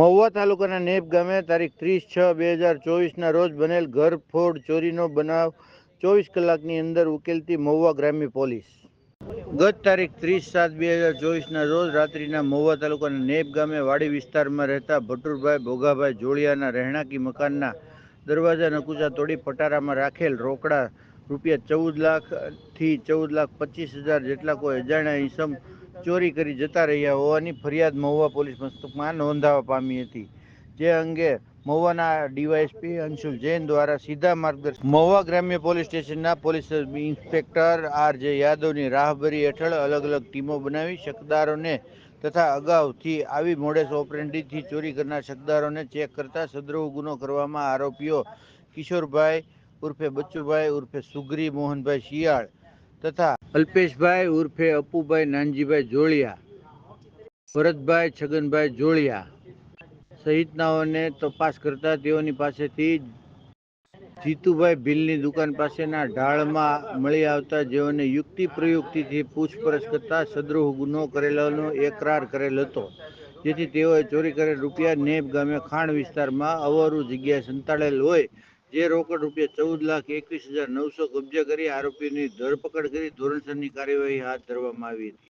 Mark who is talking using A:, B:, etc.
A: મહુવા તાલુકાના નેપ ગામે તારીખ ત્રીસ છ બે હજાર ચોવીસના રોજ બનેલ ઘરફોડ ચોરીનો બનાવ ચોવીસ કલાકની અંદર ઉકેલતી મહુવા ગ્રામ્ય પોલીસ. ગત તારીખ ત્રીસ સાત બે હજાર ચોવીસના રોજ રાત્રિના મહુવા તાલુકાના નેપ ગામે વાડી વિસ્તારમાં રહેતા ભટુરભાઈ, ભોગાભાઈ જોડિયાના રહેણાંકી મકાનના દરવાજા નકુચા તોડી પટારામાં રાખેલ રોકડા રૂપિયા ચૌદ લાખથી ચૌદ લાખ પચીસ હજાર જેટલા કોઈ અજાણ્યા ઈસમ ચોરી કરી જતા રહ્યા હોવાની ફરિયાદ મહુવા પોલીસ મથકમાં નોંધાવા પામી હતી. જે અંગે મહુવાના ડીવાયએસપી અંશુલ જૈન દ્વારા સીધા માર્ગદર્શન મહુવા ગ્રામ્ય પોલીસ સ્ટેશનના પોલીસ ઇન્સ્પેક્ટર આર જે યાદવની રાહબરી હેઠળ અલગ અલગ ટીમો બનાવી શકદારોને તથા અગાઉથી આવી મોડેસ ઓપરેન્ડીથી ચોરી કરનાર શકદારોને ચેક કરતા સદ્રવ ગુનો કરવામાં આરોપીઓ કિશોરભાઈ ઉર્ફે બચ્ચુભાઈ, ઉર્ફે સુગરી, મોહનભાઈ શિયાળ તથા અલ્પેશભાઈ, ઉર્ફે અપુભાઈ, નાનજીભાઈ જોળિયા, ભરતભાઈ, છગનભાઈ જોળિયા સહિતનાઓને તપાસ કરતા તેઓની પાસેથી જીતુભાઈ ભીલની દુકાન પાસેના ઢાળમાં મળી આવતા જેઓને યુક્તિ પ્રયુક્તિથી પૂછપરછ કરતા સદ્રોહ ગુનો કરેલાનો એકરાર કરેલ હતો. જેથી તેઓએ ચોરી કરેલ રૂપિયા નેબ ગામે ખાણ વિસ્તારમાં અવરું જગ્યાએ સંતાડેલ હોય જે રોકડ રૂપિયા ચૌદ લાખ એકવીસ હજાર નવસો કબજે કરી આરોપીની ધરપકડ કરી ધોરણસરની કાર્યવાહી હાથ ધરવામાં આવી હતી.